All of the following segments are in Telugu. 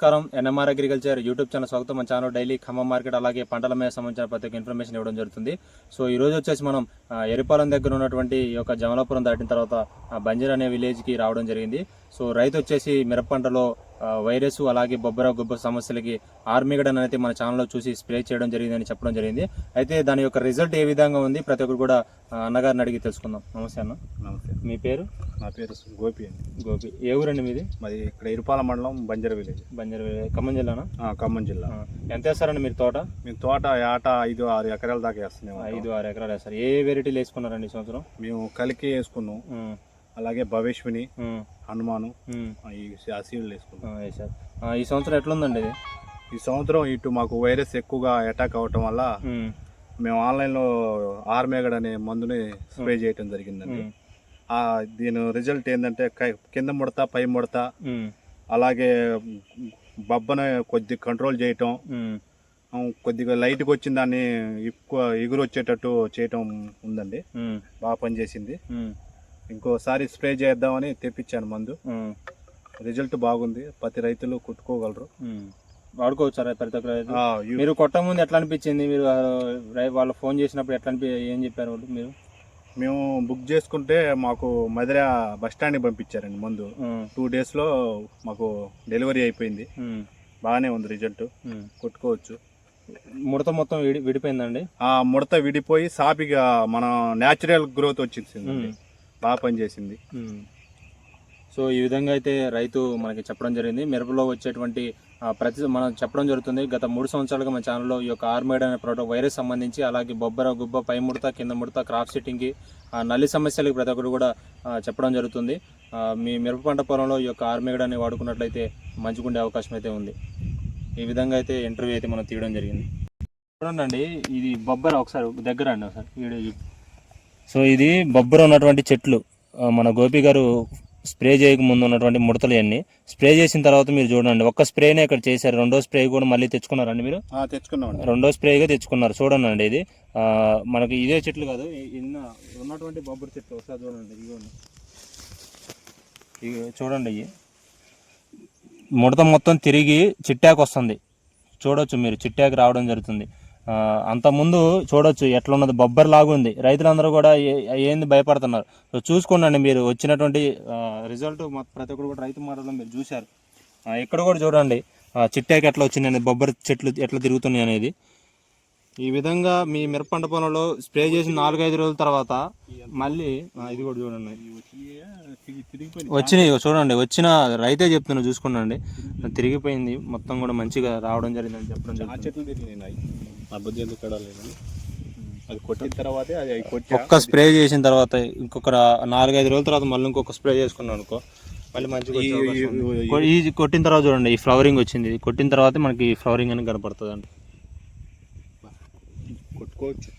నమస్కారం. ఎన్ఎంఆర్ అగ్రికల్చర్ యూట్యూబ్ ఛానల్ స్వాగతం. మన ఛానల్ డైలీ ఖమ్మం మార్కెట్ అలాగే పంటల మీద సంబంధించిన ప్రతి ఒక్క ఇన్ఫర్మేషన్ ఇవ్వడం జరుగుతుంది. సో ఈ రోజు వచ్చేసి మనం ఎరిపాలెం దగ్గర ఉన్నటువంటి ఈ యొక్క జమలాపురం దాటిన తర్వాత బంజర్ అనే విలేజ్కి రావడం జరిగింది. సో రైతు వచ్చేసి మిరప పంటలో వైరస్ అలాగే బొబ్బర గుబ్బ సమస్యలకి ఆర్మిగడన్ అనేది మన ఛానల్లో చూసి స్ప్రే చేయడం జరిగిందని చెప్పడం జరిగింది. అయితే దాని యొక్క రిజల్ట్ ఏ విధంగా ఉంది? ప్రతి ఒక్కరు కూడా అన్నగారిని అడిగి తెలుసుకుందాం. నమస్తే అన్న. నమస్తే. మీ పేరు? నా పేరు గోపి అండి. గోపి. ఏ ఊరండి మీది? మాది ఇక్కడ ఇరుపాల మండలం బంజర్ విలేజ్. బంజర్ ఖమ్మం జిల్లానా? ఖమ్మం జిల్లా. ఎంత వేస్తారండి మీరు తోట? మేము తోట ఏట ఐదు ఆరు ఎకరాల దాకా వేస్తున్నాం. ఐదు ఆరు ఎకరాలు వేస్తారు. ఏ వెరైటీలు వేసుకున్నారండి ఈ సంవత్సరం? మేము కలికి వేసుకున్నాం. అలాగే భవేష్విని హనుమాను ఈ ఆ సీడ్లు వేసుకున్నాం. ఈ సంవత్సరం ఎట్లుందండి ఇది? ఈ సంవత్సరం ఇటు మాకు వైరస్ ఎక్కువగా అటాక్ అవ్వటం వల్ల మేము ఆన్లైన్లో ఆర్మేగడ్ అనే మందుని స్ప్రే చేయటం జరిగిందండి. దీని రిజల్ట్ ఏంటంటే కింద ముడత పై ముడత అలాగే బబ్బను కొద్ది కంట్రోల్ చేయటం కొద్దిగా లైట్గా వచ్చిన దాన్ని ఎక్కువ ఎగురు వచ్చేటట్టు చేయటం ఉందండి. బాగా పనిచేసింది. ఇంకోసారి స్ప్రే చేద్దామని తెప్పించాను మందు. రిజల్ట్ బాగుంది. ప్రతి రైతులు కుట్టుకోగలరు. ఉమ్. వాడుకోవచ్చారా ప్రతి ఒక్క మీరు కొట్ట ముందు ఎట్లా అనిపించింది? మీరు వాళ్ళు ఫోన్ చేసినప్పుడు ఎట్లా అనిపి ఏం చెప్పారు వాళ్ళు మీరు? మేము బుక్ చేసుకుంటే మాకు మధుర బస్ స్టాండ్కి పంపించారండి మందు. టూ డేస్లో మాకు డెలివరీ అయిపోయింది. బాగానే ఉంది రిజల్ట్. కొట్టుకోవచ్చు. ముడత మొత్తం విడి విడిపోయిందండి? ఆ ముడత విడిపోయి సాపిగా మన న్యాచురల్ గ్రోత్ వచ్చింది. బాగా పనిచేసింది. సో ఈ విధంగా అయితే రైతు మనకి చెప్పడం జరిగింది. మిరపలో వచ్చేటువంటి ప్రతి మనం చెప్పడం జరుగుతుంది. గత మూడు సంవత్సరాలుగా మన ఛానల్లో ఈ యొక్క ఆర్మేడ్ అనే ప్రోడక్ట్ వైరస్ సంబంధించి అలాగే బొబ్బర గుబ్బ పై ముడత కింద ముడత క్రాప్ సెట్టింగ్కి ఆ, నల్లి సమస్యలకు ప్రతి ఒక్కరు కూడా చెప్పడం జరుగుతుంది. మీ మిరప పంట పొలంలో ఈ యొక్క ఆర్మేడ్ అని వాడుకున్నట్లయితే మంచిగుండే అవకాశం అయితే ఉంది. ఈ విధంగా అయితే ఇంటర్వ్యూ అయితే మనం తీయడం జరిగింది. చూడండి ఇది బొబ్బర ఒకసారి దగ్గర అండి ఒకసారి. వీడియో సో ఇది బొబ్బర ఉన్నటువంటి చెట్లు. మన గోపి గారు స్ప్రే చేయక ముందు ఉన్నటువంటి ముడతలు అన్ని స్ప్రే చేసిన తర్వాత మీరు చూడండి ఒక్క స్ప్రేనే ఇక్కడ చేశారు. రెండో స్ప్రే కూడా మళ్ళీ తెచ్చుకున్నారండి మీరు? ఆ, తెచ్చుకున్నామండి. రెండో స్ప్రేగా తెచ్చుకున్నారు. చూడండి అండి ఇది మనకి ఇదే చెట్లు కాదు ఇన్న ఉన్నటువంటి బొబ్బరి చెట్లు ఒకసారి చూడండి ఇవి చూడండి ఇవి. ముడత మొత్తం తిరిగి చిట్టాకు వస్తుంది. చూడొచ్చు మీరు చిట్టాకు రావడం జరుగుతుంది. అంతకుముందు చూడొచ్చు ఎట్లా ఉన్నది బొబ్బర్ లాగా ఉంది రైతులందరూ కూడా ఏంది భయపడుతున్నారు? సో చూసుకోండి మీరు వచ్చినటువంటి రిజల్ట్ ప్రతి ఒక్కరు కూడా రైతు మాటలో మీరు చూశారు. ఇక్కడ కూడా చూడండి చిట్టాకు ఎట్లా వచ్చింది బొబ్బరి చెట్లు ఎట్లా తిరుగుతున్నాయి అనేది. ఈ విధంగా మీ మిరప పంట పొలంలో స్ప్రే చేసిన నాలుగైదు రోజుల తర్వాత మళ్ళీ ఇది కూడా చూడండి. వచ్చినాయి చూడండి వచ్చిన రైతే చెప్తున్నా చూసుకోండి తిరిగిపోయింది మొత్తం కూడా మంచిగా రావడం జరిగిందని చెప్పడం చెట్లు నా బుద్ధి ఎందుకు కడలేదు అది కొట్టిన తర్వాతే అది కొట్టి ఒక్క స్ప్రే చేసిన తర్వాత ఇంకొక నాలుగైదు రోజుల తర్వాత మళ్ళీ ఇంకొక స్ప్రే చేసుకున్నాం అనుకో మళ్ళీ మంచిగా ఈ- కొట్టిన తర్వాత చూడండి ఈ ఫ్లవరింగ్ వచ్చింది. కొట్టిన తర్వాత మనకి ఈ ఫ్లవరింగ్ అని కనపడుతుంది అండి కొట్టుకోవచ్చు.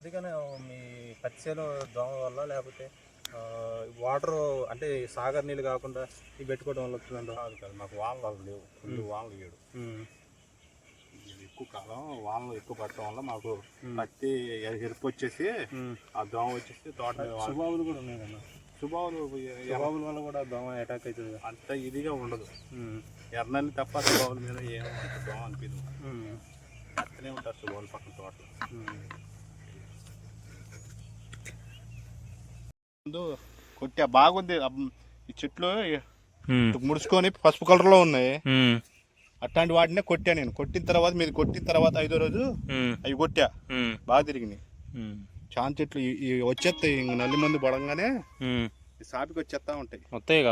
అందుకనే మీ పచ్చిసేలో దోమ వల్ల లేకపోతే వాటర్ అంటే సాగర్ నీళ్ళు కాకుండా ఇవి పెట్టుకోవడం వల్ల మాకు వానలు లేవు. ఫుల్ వానలు లేడు ఎక్కువ కాలం వానలు ఎక్కువ పడటం వల్ల మాకు పత్తి ఎరుపు వచ్చేసి ఆ దోమ వచ్చేసి తోట సుబాబులు కూడా ఉన్నాయి కదా ఎ- సుబాబుల వల్ల కూడా దోమ అటాక్ అవుతుంది. అంత ఇదిగా ఉండదు. ఎర్రని తప్ప సుబావుల మీద ఏమో అంత దోమ అనిపించదు. అట్లనే ఉంటారు సుబావులు పక్కన తోటలో ఉమ్. ముందు కొట్టా బాగుంది ఈ చెట్లు. ముడుచుకొని పసుపు కలర్లో ఉన్నాయి ఉమ్. అట్లాంటి వాటినే కొట్టా నేను. కొట్టిన తర్వాత మీరు కొట్టిన తర్వాత ఐదో రోజు. అవి కొట్టా. బాగా తిరిగినాయి. చాన్ చెట్లు వచ్చేస్తాయి. ఇంక నల్లి మందు పడంగానే సాపికి వచ్చేస్తా ఉంటాయి. వస్తాయి ఇక